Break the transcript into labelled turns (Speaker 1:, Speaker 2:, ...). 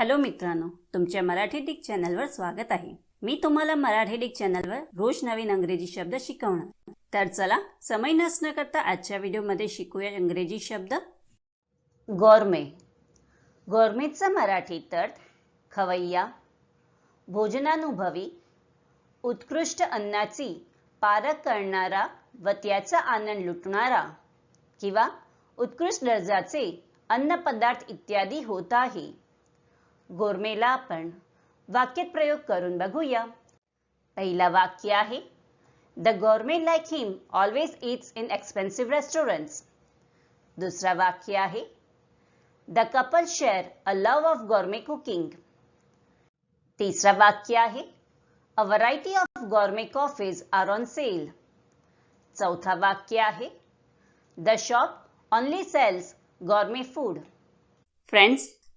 Speaker 1: Hello मित्रांनो तुमच्या Marathi Dick चॅनलवर स्वागत आहे. मी तुम्हाला मराठी डिक चॅनलवर रोज नवीन अंग्रेजी शब्द शिकवणार. तर चला समय नसणं करता आजच्या व्हिडिओमध्ये शिकूया इंग्रजी शब्द. गौरमे. गौरमेचा मराठीत अर्थ खवय्या. भोजनानुभवी उत्कृष्ट अन्नाची पारख करणारा व त्याचा आनंद लुटणारा किंवा उत्कृष्ट दर्जाचे अन्नपदार्थ इत्यादी होत आहे. गोरमेला आपण प्रयोग करून बघूया. पहिला वाक्य आहे the gourmet like him always eats in expensive restaurants दुसरा वाक्य आहे the couple share a love of gourmet cooking तिसरा वाक्य आहे a variety of gourmet coffees are on sale चौथा वाक्य आहे the shop only sells gourmet food friends